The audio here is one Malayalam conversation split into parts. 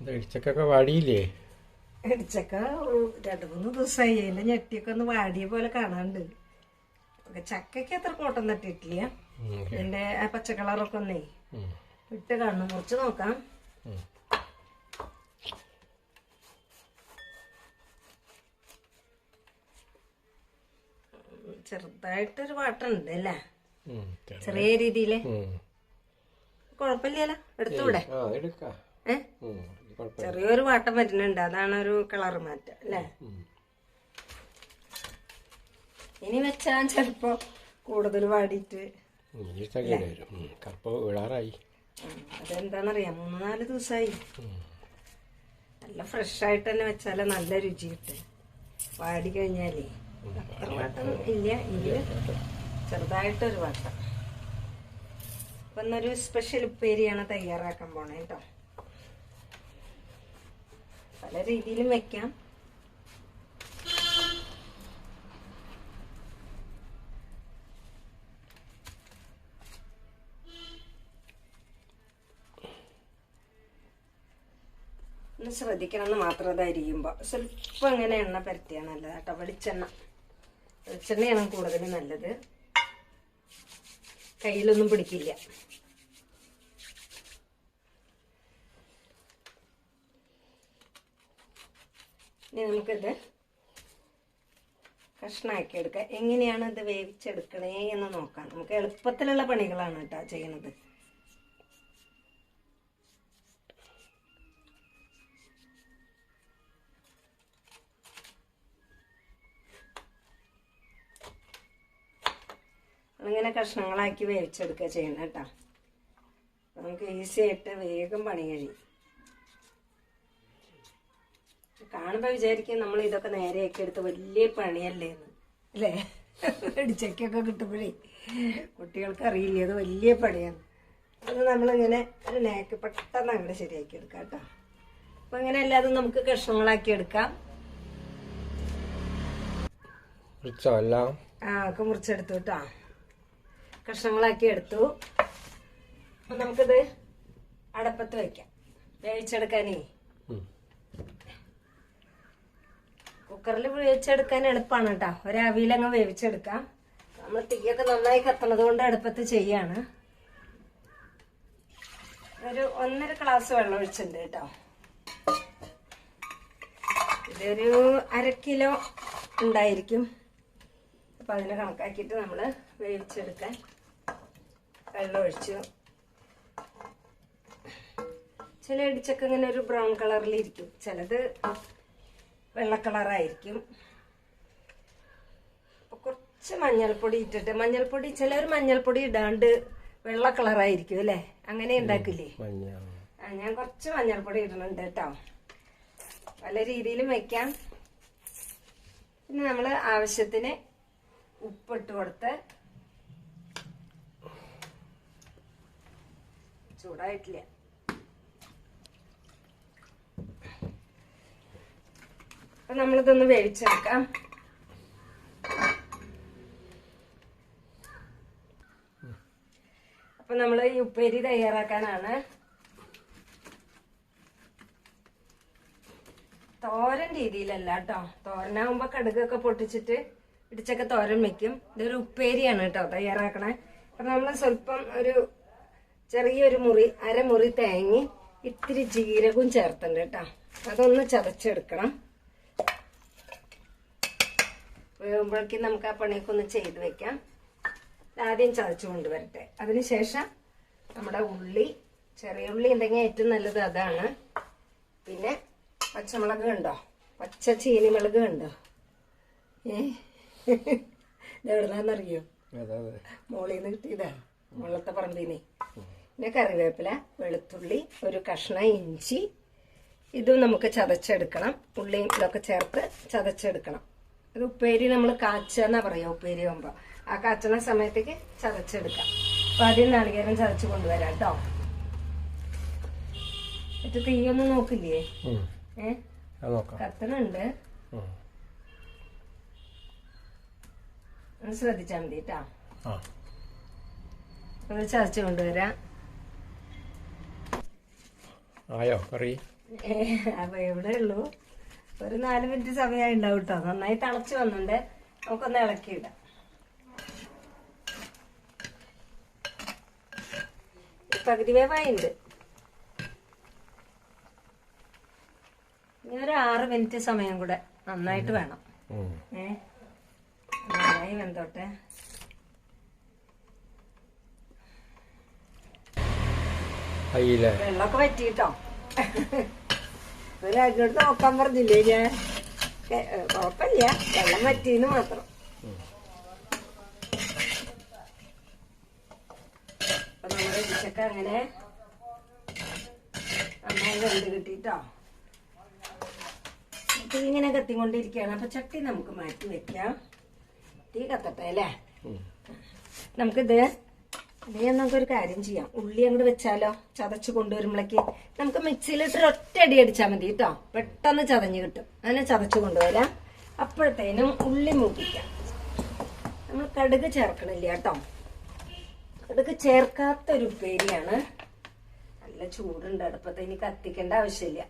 ഇടിച്ചക്കൊക്കെ വാടിയില്ലേ? ഇടിച്ചക്ക രണ്ടു മൂന്ന് ദിവസമായി അതിന്റെ ഞെട്ടിയൊക്കെ ഒന്ന് വാടിയ പോലെ കാണാണ്ട് ചക്കയ്ക്ക് എത്ര കോട്ടം തട്ടിയിട്ടില്ല. ഇതിന്റെ ആ പച്ച കളറൊക്കെ ഒന്നേ ഇട്ട് കാണണം. കുറച്ച് നോക്കാം. ചെറുതായിട്ടൊരു വാട്ടുണ്ട് അല്ലേ? ചെറിയ രീതിയിൽ? കൊഴപ്പില്ലല്ലോ കുഴപ്പമില്ലല്ലോ. എടുത്തൂടെ? ആ ചെറിയൊരു വാട്ടം വരുന്നുണ്ട്. അതാണ് ഒരു കളർ മാറ്റം അല്ലേ? ഇനി വെച്ചാൽ ചിലപ്പോ കൂടുതൽ വാടിയിട്ട് വീഴാറായി അതെന്താണെന്നറിയാം മൂന്ന് നാല് ദിവസമായി നല്ല ഫ്രഷ് ആയിട്ട് തന്നെ വെച്ചാലേ നല്ല രുചി കിട്ടും. വാടി കഴിഞ്ഞാലേ. അത്ര വാട്ടം ഇല്ല. എങ്കിലും ചെറുതായിട്ടൊരു വട്ടം. അപ്പൊ ഇന്നൊരു സ്പെഷ്യൽ ഉപ്പേരിയാണ് തയ്യാറാക്കാൻ പോണേ കേട്ടോ പല രീതിയിലും വെക്കാം. ഒന്ന് ശ്രദ്ധിക്കണം എന്ന് മാത്രം അതായിരിക്കുമ്പോൾ സ്വല്പം അങ്ങനെ എണ്ണ പരത്തിയാണ് നല്ലത് കേട്ടോ വെളിച്ചെണ്ണ. വെളിച്ചെണ്ണയാണ് കൂടുതൽ നല്ലത്. കയ്യിലൊന്നും പിടിക്കില്ല. ഇനി നമുക്കിത് കഷ്ണാക്കി എടുക്കുക എങ്ങനെയാണ് ഇത് വേവിച്ചെടുക്കണേ എന്ന് നോക്കാം. നമുക്ക് എളുപ്പത്തിലുള്ള പണികളാണ് കേട്ടോ ചെയ്യുന്നത്. അങ്ങനെ കഷ്ണങ്ങളാക്കി വേവിച്ചെടുക്കുക ചെയ്യണം കേട്ടോ. നമുക്ക് ഈസി ആയിട്ട് വേഗം പണി കഴിയും. കാണുമ്പോൾ വിചാരിക്കും നമ്മൾ ഇതൊക്കെ നേരെയൊക്കെ എടുത്ത് വലിയ പണിയല്ലേ എന്ന്. അല്ലേ? ഇടിച്ചക്കൊക്കെ കിട്ടുമ്പോഴേ കുട്ടികൾക്ക് അറിയില്ല അത് വലിയ പണിയാണ്. അത് നമ്മളിങ്ങനെ ഒരു നേക്ക് പെട്ടെന്ന് അങ്ങോട്ട് ശരിയാക്കി എടുക്കാം കേട്ടോ. അപ്പം അങ്ങനെ അല്ലാതെ നമുക്ക് കഷ്ണങ്ങളാക്കി എടുക്കാം. ആ ഒക്കെ മുറിച്ചെടുത്തു കേട്ടോ. കഷ്ണങ്ങളാക്കി എടുത്തു. അപ്പൊ നമുക്കിത് അടപ്പത്ത് വെക്കാം. വേവിച്ചെടുക്കാനേ. കുക്കറിൽ വേവിച്ചെടുക്കാൻ എളുപ്പമാണ് കേട്ടോ ഒരവിയിലങ്ങ് വേവിച്ചെടുക്കാം. നമ്മൾ തീയൊക്കെ നന്നായി കത്തണത് കൊണ്ട് അടുപ്പത്ത് ചെയ്യാണ്. ഒരു ഒന്നര ഗ്ലാസ് വെള്ളം ഒഴിച്ചിട്ടുണ്ട് കേട്ടോ ഇതൊരു അര കിലോ ഉണ്ടായിരിക്കും. അപ്പൊ അതിനെ കണക്കാക്കിയിട്ട് നമ്മൾ വേവിച്ചെടുക്കാൻ വെള്ളം ഒഴിച്ചു. ചില ഇടിച്ചൊക്കെ ഇങ്ങനെ ഒരു ബ്രൗൺ കളറിൽ ഇരിക്കും ചിലത് വെള്ള കളറായിരിക്കും. കുറച്ച് മഞ്ഞൾപ്പൊടി ഇട്ടിട്ട് മഞ്ഞൾപ്പൊടി ചിലർ മഞ്ഞൾപ്പൊടി ഇടാണ്ട് വെള്ള കളറായിരിക്കും അല്ലേ? അങ്ങനെ ഉണ്ടാക്കില്ലേ? ആ. ഞാൻ കുറച്ച് മഞ്ഞൾപ്പൊടി ഇടുന്നുണ്ട് കേട്ടോ. പല രീതിയിലും വെക്കാം. പിന്നെ നമ്മൾ ആവശ്യത്തിന് ഉപ്പിട്ട് കൊടുത്ത് ചൂടായിട്ടില്ല. അപ്പൊ നമ്മളിതൊന്ന് വേവിച്ചെടുക്കാം. അപ്പൊ നമ്മൾ ഈ ഉപ്പേരി തയ്യാറാക്കാനാണ്. തോരൻ രീതിയിലല്ല കേട്ടോ. തോരനാകുമ്പോ കടുകൊക്കെ പൊട്ടിച്ചിട്ട് ഇടിച്ചൊക്കെ തോരൻ വെക്കും. ഇതൊരു ഉപ്പേരിയാണ് കേട്ടോ തയ്യാറാക്കണേ. അപ്പൊ നമ്മൾ സ്വല്പം ഒരു ചെറിയൊരു മുറി അരമുറി തേങ്ങി ഇത്തിരി ജീരകവും ചേർത്തുണ്ട് കേട്ടോ. അതൊന്ന് ചതച്ചെടുക്കണം. വേകുമ്പോഴേക്കും നമുക്ക് ആ പണിയൊക്കെ ഒന്ന് ചെയ്ത് വെക്കാം. ആദ്യം ചതച്ചു കൊണ്ടുവരട്ടെ അതിനുശേഷം നമ്മുടെ ഉള്ളി ചെറിയ ഉള്ളി ഉണ്ടെങ്കിൽ ഏറ്റവും നല്ലത് അതാണ്. പിന്നെ പച്ചമുളക് ഉണ്ടോ? പച്ച ചീനി മുളക് ഉണ്ടോ? ഏ? എവിടുന്നാന്നറിയോ? നിന്ന് കിട്ടിയതാ. മുള്ളത്തെ പറമ്പിനെ പിന്നെ കറിവേപ്പില വെളുത്തുള്ളി ഒരു കഷ്ണം ഇഞ്ചി. ഇതും നമുക്ക് ചതച്ചെടുക്കണം. ഉള്ളിയും ഇതൊക്കെ ചേർത്ത് ചതച്ചെടുക്കണം. ഇത് ഉപ്പേരി നമ്മൾ കാച്ചെന്നാ പറയാ ഉപ്പേരി ആകുമ്പോ ആ കാച്ചണ സമയത്തേക്ക് ചതച്ചെടുക്കാം. അപ്പൊ ആദ്യം നാളികേരം ചതച്ച് കൊണ്ടുവരാം കേട്ടോ മറ്റു തീയൊന്നും നോക്കില്ലേ. ഏ? കത്തണുണ്ട്. ഒന്ന് ശ്രദ്ധിച്ചാൽ മതി കേട്ടോ അത് ചതച്ച് കൊണ്ടുവരാം. ആയോ കറി? അപ്പൊ എവിടെ ഉള്ളൂ ഒരു നാല് മിനിറ്റ് സമയമായി ഉണ്ടാവും കേട്ടോ നന്നായി തിളച്ച് വന്നിട്ടുണ്ട് നമുക്കൊന്ന് ഇളക്കിയിടാം. പകുതി വേവായുണ്ട്. ഇനി ഒരു ആറ് മിനിറ്റ് സമയം കൂടെ നന്നായിട്ട് വേണം. ഏ? നന്നായി വെന്തോട്ടെ. വെള്ളമൊക്കെ വെള്ളമൊക്കെ ഒരാഴ്ചയോട് നോക്കാൻ പറഞ്ഞില്ലേ ഞാൻ? കുഴപ്പമില്ല. വെള്ളം പറ്റിയെന്ന് മാത്രം. അപ്പൊ നമ്മുടെ ഇടിച്ചക്ക അങ്ങനെ നന്നായി വെന്ത് കിട്ടിട്ടോ. തീ ഇങ്ങനെ കത്തിക്കൊണ്ടിരിക്കുകയാണ്. അപ്പൊ ചട്ടി നമുക്ക് മാറ്റി വെക്കാം. തീ കത്തട്ടെ അല്ലേ? നമുക്കിത് അല്ലെങ്കിൽ നമുക്കൊരു കാര്യം ചെയ്യാം. ഉള്ളി അങ്ങോട്ട് വെച്ചാലോ? ചതച്ച് കൊണ്ടുവരുമ്പോഴേക്ക് നമുക്ക് മിക്സിയിലിട്ട് ഒറ്റ അടി അടിച്ചാൽ മതി കേട്ടോ. പെട്ടെന്ന് ചതഞ്ഞ് കിട്ടും. അങ്ങനെ ചതച്ച് കൊണ്ടുവരാം. അപ്പോഴത്തേനും ഉള്ളി മൂപ്പിക്കാം. നമ്മൾ കടുക് ചേർക്കണില്ല കേട്ടോ. കടുക് ചേർക്കാത്തൊരു ഉപ്പേരിയാണ്. നല്ല ചൂടുണ്ട്. അടുപ്പത്ത് ഇനി കത്തിക്കേണ്ട ആവശ്യമില്ല.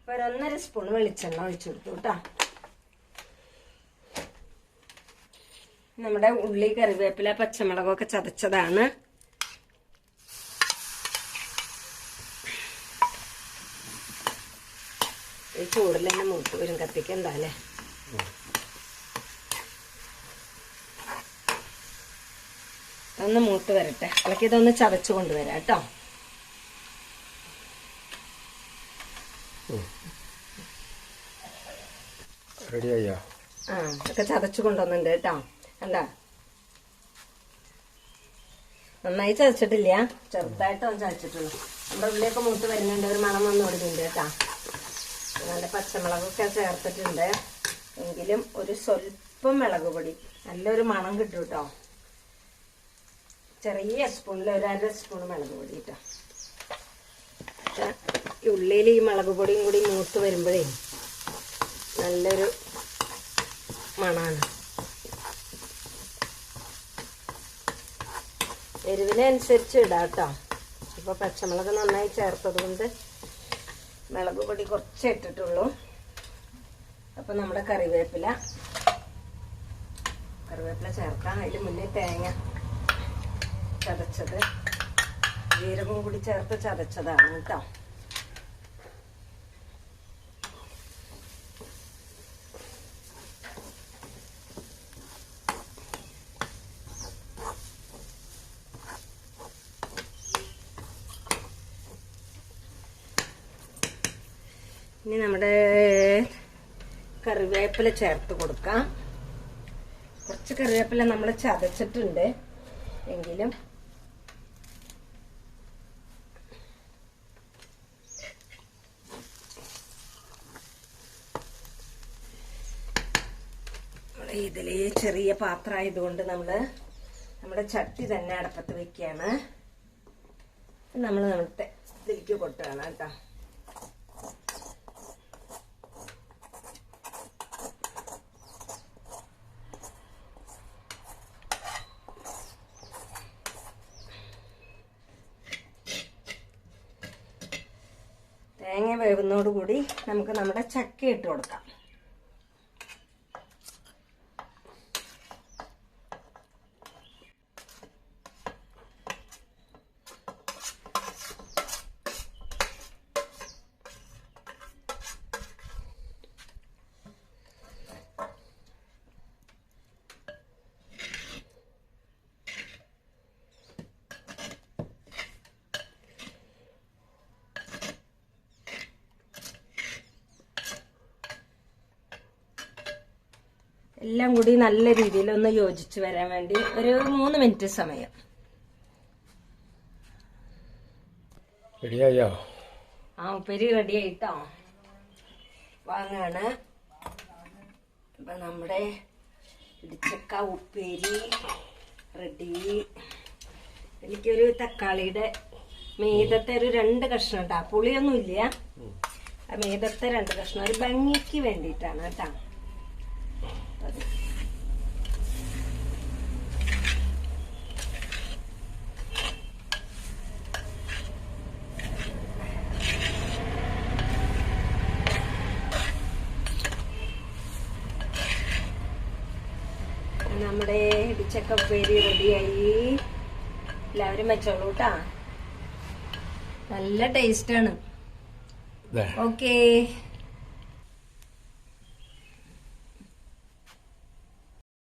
അപ്പൊ ഒരൊന്നര സ്പൂൺ വെളിച്ചെണ്ണ ഒഴിച്ചു കൊടുത്തു കേട്ടോ. നമ്മുടെ ഉള്ളി കറിവേപ്പില പച്ചമുളകൊക്കെ ചതച്ചതാണ്. ഈ ചൂടിൽ തന്നെ മൂത്ത് വരും കത്തിക്ക് എന്താ അല്ലേ? ഒന്ന് മൂത്ത് വരട്ടെ. അല്ലെങ്കിൽ ഇതൊന്ന് ചതച്ച് കൊണ്ടുവരാം കേട്ടോ. റെഡി ആയോ ആ ഒക്കെ ചതച്ച് കൊണ്ടുവന്നിട്ടുണ്ട് കേട്ടോ. എന്താ നന്നായി ചതച്ചിട്ടില്ല. ചെറുതായിട്ടൊന്നും ചതച്ചിട്ടുള്ളൂ. നമ്മുടെ ഉള്ളിലൊക്കെ മൂത്ത് വരുന്നുണ്ട്. ഒരു മണം വന്നു കൊടുക്കുന്നുണ്ട് കേട്ടോ. നല്ല പച്ചമുളകൊക്കെ ചേർത്തിട്ടുണ്ട്. എങ്കിലും ഒരു സ്വല്പം മുളക് പൊടി. നല്ലൊരു മണം കിട്ടും കേട്ടോ. ചെറിയ സ്പൂണിൽ ഒരു അര സ്പൂൺ മുളക് പൊടി കേട്ടോ ഉള്ളിയിൽ ഈ മുളക് പൊടിയും കൂടി മൂത്ത് വരുമ്പോഴേ നല്ലൊരു മണമാണ് എരിവിനനുസരിച്ച് ഇടാം കേട്ടോ. ഇപ്പോൾ പച്ചമുളക് നന്നായി ചേർത്തത് കൊണ്ട് മുളക് പൊടി കുറച്ച് ഇട്ടിട്ടുള്ളൂ. അപ്പം നമ്മുടെ കറിവേപ്പില. കറിവേപ്പില ചേർക്കാം. അതിന് മുന്നേ തേങ്ങ ചതച്ചത്. ജീരകം കൂടി ചേർത്ത് ചതച്ചതാണ് കേട്ടോ. ഇനി നമ്മുടെ കറിവേപ്പില ചേർത്ത് കൊടുക്കാം. കുറച്ച് കറിവേപ്പില നമ്മൾ ചതച്ചിട്ടുണ്ട്. എങ്കിലും ഇതിൽ ചെറിയ പാത്രം ആയതുകൊണ്ട് നമ്മൾ നമ്മുടെ ചട്ടി തന്നെ അടപ്പത്ത് വെക്കുകയാണ്. നമ്മൾ നമ്മുടെ ഇതിലേക്ക് കൊട്ടുകയാണ് കേട്ടോ തേങ്ങ വേവുന്നതോടുകൂടി നമുക്ക് നമ്മുടെ ചക്ക ഇട്ട് കൊടുക്കാം. എല്ലാം കൂടി നല്ല രീതിയിൽ ഒന്ന് യോജിച്ച് വരാൻ വേണ്ടി ഒരു മൂന്ന് മിനിറ്റ് സമയം. റെഡിയായോ? ആ ഉപ്പേരി റെഡി ആയിട്ടോ? വാങ്ങാണ്. അപ്പൊ നമ്മുടെ ഇടിച്ചക്ക ഉപ്പേരി റെഡി എനിക്കൊരു തക്കാളിയുടെ മീതത്തെ ഒരു രണ്ട് കഷ്ണം കേട്ടോ പുളിയൊന്നുമില്ല. മീതത്തെ രണ്ട് കഷ്ണം. ഒരു ഭംഗിക്ക് വേണ്ടിയിട്ടാണ് കേട്ടോ. നമ്മുടെ ഇടിച്ചക്ക ഉപ്പേരി റെഡിയായി. എല്ലാവരും വെച്ചോളൂ കേട്ടാ നല്ല ടേസ്റ്റ് ആണ്. ദേ. ഓക്കേ